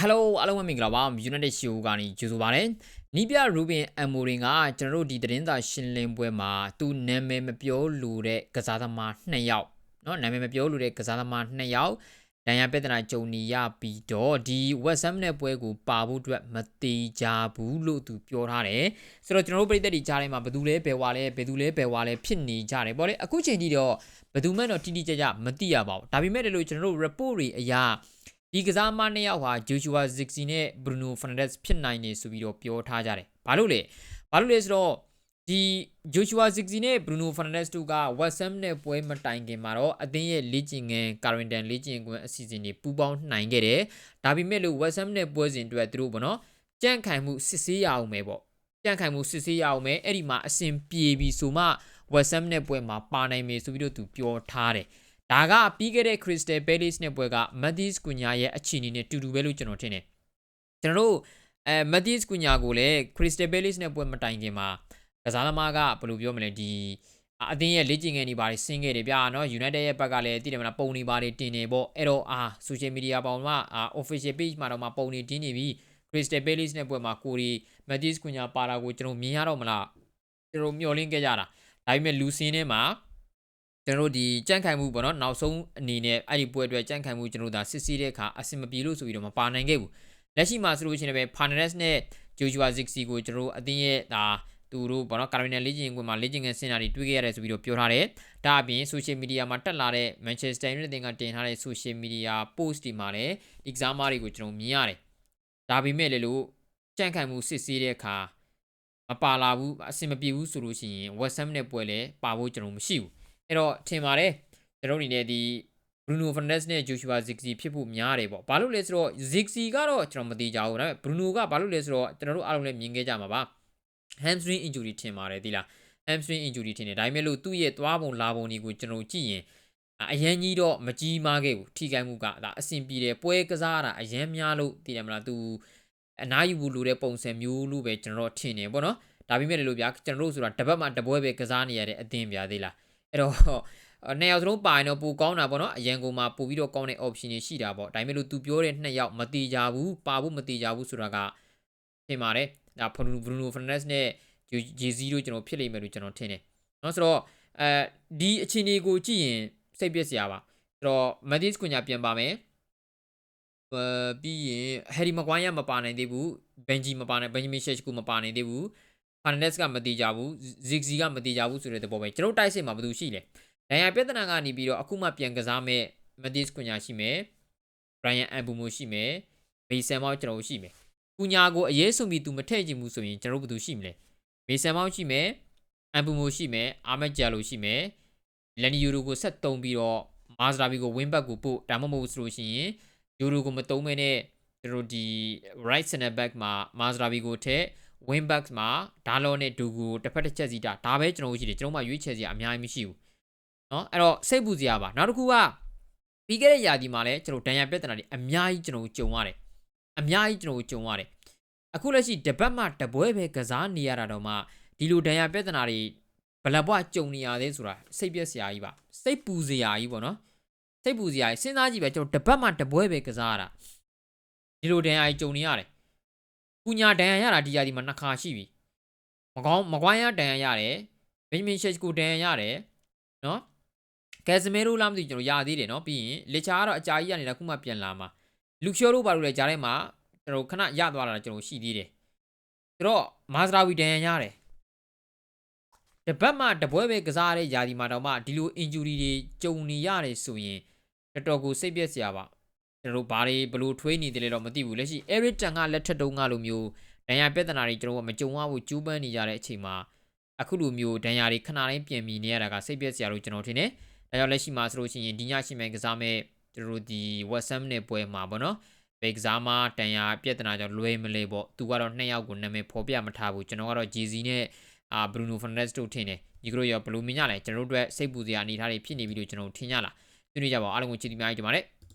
Hello အားလုံးပဲမင်္ဂလာပါ United Show ကနေကြိုဆိုပါရစေ။နီးပြ Ruben Amorim ကကျွန်တော်တို့ဒီသတင်းစာရှင်းလင်းပွဲမှာသူနာမည်မပြောလို့တဲ့ကစားသမား2ယောက်เนาะနာမည်မပြောလို့တဲ့ကစားသမား2ယောက်ဒဏ်ရာပြဿနာကြုံနေရပြီးတော့ဒီ West Ham နဲ့ပွဲကိုပါဖို့အတွက်မတိကြဘူးလို့သူပြောထားတယ်။ဆိုတော့ကျွန်တော်တို့ပြည်သက်ဒီကြားထဲမှာဘယ်သူလဲဘယ်ဝါလဲဘယ်သူလဲဘယ်ဝါလဲဖြစ်နေကြတယ်ပေါ့လေ။အခုချိန်ထိတော့ဘယ်သူမှတော့တိတိကျကျမသိရပါဘူး။ဒါပေမဲ့လည်းကျွန်တော်တို့ report တွေအရာ ဒီကစားမနှစ်ယောက်ဟာ Joshua Zirkzee နဲ့ Bruno Fernandes ဖြစ်နိုင်နေဆိုပြီးတော့ပြောထားကြတယ်။ဘာလို့လဲ။ဘာလို့လဲဆိုတော့ဒီ Joshua Zirkzee နဲ့ Bruno Fernandes တို့က West Ham နဲ့ပွဲမတိုင်ခင်မှာတော့အသင်းရဲ့လေ့ကျင့်ခန်း Carrington လေ့ကျင့်ခွင့်အစီအစဉ်တွေပူးပေါင်းနိုင်ခဲ့တယ်။ဒါပေမဲ့လို့ West Ham နဲ့ပွဲစဉ်အတွက်သူတို့ပေါ့နော်ကြန့်ခိုင်မှုစစ်ဆေးရအောင်ပဲပေါ့။ကြန့်ခိုင်မှုစစ်ဆေးရအောင်ပဲအဲ့ဒီမှာအစဉ်ပြေပြီးဆိုမှ West Ham နဲ့ပွဲမှာပါနိုင်မယ်ဆိုပြီးတော့သူပြောထားတယ်။ ဒါကပြီးခဲ့တဲ့ Crystal Palace နဲ့ပွဲက Mathis Cunha ရဲ့အခြေအနေနဲ့တူတူပဲလို့ကျွန်တော်ထင်တယ်ကျွန်တော်တို့အဲ Mathis Cunha ကိုလည်း Crystal Palace နဲ့ပွဲမတိုင်ခင်မှာကစားသမားကဘယ်လိုပြောမလဲဒီအသင်းရဲ့လေ့ကျင့်ခန်းတွေပါဆင်းခဲ့တယ်ဗျာနော် United ရဲ့ဘက်ကလည်းတည်တယ်မလားပုံနေပါတယ်တင်နေပေါ့အဲ့တော့အာ social media ပေါင်းမှာအာ official page မှာတော့မှပုံနေတင်းနေပြီ Crystal Palace နဲ့ပွဲမှာကိုရီ Mathis Cunha ပါတာကိုကျွန်တော်မြင်ရတော့မလားကျွန်တော်မျှော်လင့်ခဲ့ကြတာဒါပေမဲ့လူစင်းထဲမှာ ကျွန်တော်တို့ဒီကြန့်ခိုင်မှုပေါ့နော်နောက်ဆုံးအနေနဲ့အဲ့ဒီပွဲအတွက်ကြန့်ခိုင်မှုကျွန်တော်တို့ဒါစစ်ဆေးတဲ့အခါအဆင်မပြေလို့ဆိုပြီးတော့မပါနိုင်ခဲ့ဘူးလက်ရှိမှာဆိုလို့ရှိရင်လည်း Fernandes နဲ့ Joshua Zirkzee ကိုကျွန်တော်တို့အသင်းရဲ့ဒါသူတို့ဘောနော် Carolina လေ့ကျင့်ခွင့်မှာလေ့ကျင့်ခန်းစင်တာတွေတွေ့ခဲ့ရတယ်ဆိုပြီးတော့ပြောထားတယ်။ဒါအပြင် social media မှာတက်လာတဲ့ Manchester United ကတင်ထားတဲ့ social media post တွေမှာလည်း exam တွေကိုကျွန်တော်မြင်ရတယ်။ဒါပေမဲ့လည်းလို့ကြန့်ခိုင်မှုစစ်ဆေးတဲ့အခါမပါလာဘူးအဆင်မပြေဘူးဆိုလို့ရှိရင် West Ham နဲ့ပွဲလဲပါဖို့ကျွန်တော်မရှိဘူး အဲ့တော့ထင်ပါတယ်ကျွန်တော်အနေနဲ့ဒီ Bruno Fernandes နဲ့ Joshua Zirkzee ဖြစ်ဖို့များတယ်ပေါ့ဘာလို့လဲဆိုတော့ Zirkzee ကတော့ကျွန်တော်မသိကြဘူးဒါပေမဲ့ Bruno ကဘာလို့လဲဆိုတော့ကျွန်တော်တို့အားလုံးလည်းမြင်ခဲ့ကြမှာပါ hamstring injury ထင်ပါတယ်ဒီလား hamstring injury ထင်တယ်ဒါပေမဲ့လို့သူ့ရဲ့သွားပုံလာပုံတွေကိုကျွန်တော်ကြည့်ရင်အရန်ကြီးတော့မကြီးမားခဲ့ဘူးထိခိုက်မှုကဒါအဆင်ပြေတယ်ပွဲကစားတာအရန်များလို့သိတယ်မလားသူအနားယူဖို့လိုတဲ့ပုံစံမျိုးလို့ပဲကျွန်တော်ထင်တယ်ပေါ့နော်ဒါပေမဲ့လို့ဗျာကျွန်တော်တို့ဆိုတာတပတ်မှတပွဲပဲကစားနေရတဲ့အသင်းဗျာသေးလား အဲ့တော့နှစ်ယောက်သလုံးပါရင်တော့ပူကောင်းတာပေါ့နော်အရန်ကိုမှပူပြီးတော့ကောင်းတဲ့ option တွေရှိတာပေါ့ဒါပေမဲ့လို့သူပြောတဲ့နှစ်ယောက်မတီကြဘူးပါဖို့မတီကြဘူးဆိုတာကထင်ပါတယ်ဒါဘရူနိုဖန်နက်စ်နဲ့ဂျေဇီတို့ကျွန်တော်ဖြစ်လိမ့်မယ်လို့ကျွန်တော်ထင်တယ်နော်ဆိုတော့အဲဒီအခြေအနေကိုကြည့်ရင်စိတ်ပျက်စရာပါဆိုတော့မက်ဒစ်ကွန်ညာပြန်ပါမယ်ပြီးရင်ဟယ်ရီမကွိုင်းရမပါနိုင်သေးဘူးဘန်ဂျီမပါနိုင်ဘန်ဂျမင်ရှက်ကူမပါနိုင်သေးဘူး Fernandes ကမတိကြဘူး Ziggy ကမတိကြဘူးဆိုတဲ့သဘောပဲကျွန်တော်တိုက်စစ်မှာဘာလို့ရှိလဲဒဏ်ရာပြဿနာကနေပြီးတော့အခုမှပြန်ကစားမဲ့ Matis Cunha ရှိမယ် Brian Ambumo ရှိမယ် Mason Mount ကျွန်တော်ရှိမယ် Cunha ကိုအရေးဆုံးပြီးသူမထည့်ချင်ဘူးဆိုရင်ကျွန်တော်ဘာလို့ရှိမလဲ Mason Mount ရှိမယ် Ambumo ရှိမယ် Ahmed Diallo ရှိမယ် Lenny Yoro ကိုဆက်တုံးပြီးတော့ Mazraoui ကို win back ကိုပို့ဒါမှမဟုတ်ဆိုလို့ရှိရင် Yoro ကိုမတုံးမဲနဲ့ကျွန်တော်ဒီ right center back မှာ Mazraoui ကိုထည့် win back မှာဒါလောနဲ့ဒူကိုတစ်ဖက်တစ်ချက်စီတာဒါပဲကျွန်တော်တို့ရှိတယ်ကျွန်တော်မှရွေးချယ်စရာအများကြီးမရှိဘူးเนาะအဲ့တော့စိတ်ပူစရာပါနောက်တစ်ခုကပြီးခဲ့တဲ့ယာဒီမှာလည်းကျွန်တော်ဒဏ်ရာပြဿနာတွေအများကြီးကျွန်တော်ကြုံရတယ်အများကြီးကျွန်တော်ကြုံရတယ်အခုလက်ရှိတပတ်မှတပွဲပဲကစားနေရတာတော့မှဒီလိုဒဏ်ရာပြဿနာတွေဘလဘွားကြုံနေရသေးဆိုတာစိတ်ပြက်စရာကြီးပါစိတ်ပူစရာကြီးပေါ့နော်စိတ်ပူစရာကြီးစဉ်းစားကြည့်ပဲကျွန်တော်တပတ်မှတပွဲပဲကစားရတာဒီလိုဒဏ်ရာကြီးကြုံနေရတယ် ကုညာဒဏ်ရာရတာဒီယာဒီမှာနှစ်ခါရှိပြီမကောင်းမကွိုင်းရဒဏ်ရာရတယ်ဘင်ဂျမင်ရှက်ကိုဒဏ်ရာရတယ်နော်ကယ်စမဲရိုလားမသိကျွန်တော်ရသေးတယ်နော်ပြီးရင်လက်ချာကတော့အကြာကြီးရနေတာခုမှပြန်လာမှာလူချောတို့ဘာလို့လဲကြားထဲမှာကျွန်တော်ခဏရသွားတာကျွန်တော်ရှိသေးတယ်ဆိုတော့မာစရာဝီဒန်ရတယ်တပတ်မှတပွဲပဲကစားတဲ့ယာဒီမှာတော့မှဒီလို injury တွေကြုံနေရတယ်ဆိုရင်တော်တော်ကိုစိတ်ပြက်စရာပါ ကျွန်တော်တို့ဘာတွေဘလို့ထွေးနေတယ်လဲတော့မသိဘူးလက်ရှိ Eric Tan ကလက်ထက်တုံးကလိုမျိုးဒဏ်ရာပြဿနာတွေကျွန်တော်ကမကြုံရဘူးကျူးပန်းနေကြတဲ့အချိန်မှာအခုလိုမျိုးဒဏ်ရာတွေခဏတိုင်းပြင်ပြီးနေရတာကစိတ်ပြက်စရာလို့ကျွန်တော်ထင်တယ်။ဒါကြောင့်လက်ရှိမှာဆိုလို့ရှိရင်ဒီညရှိမှန်ကစားမဲ့ကျွန်တော်တို့ဒီ WhatsApp နဲ့ပွဲမှာပေါ့နော်။ဘယ်ကစားမှာတန်ရာပြဿနာကြောင့်လွဲမလဲပေါ့။သူကတော့နှစ်ယောက်ကိုနာမည်ဖော်ပြမထားဘူး။ကျွန်တော်ကတော့ GZ နဲ့အာ Bruno Fernandes တို့ထင်တယ်။ဒီကရောဘလူးမင်းညလဲကျွန်တော်တို့အတွက်စိတ်ပူစရာအနေထားတွေဖြစ်နေပြီလို့ကျွန်တော်ထင်ကြလား။ဆွေးနွေးကြပါဦးအားလုံးကိုချစ်တီများကြပါမယ်။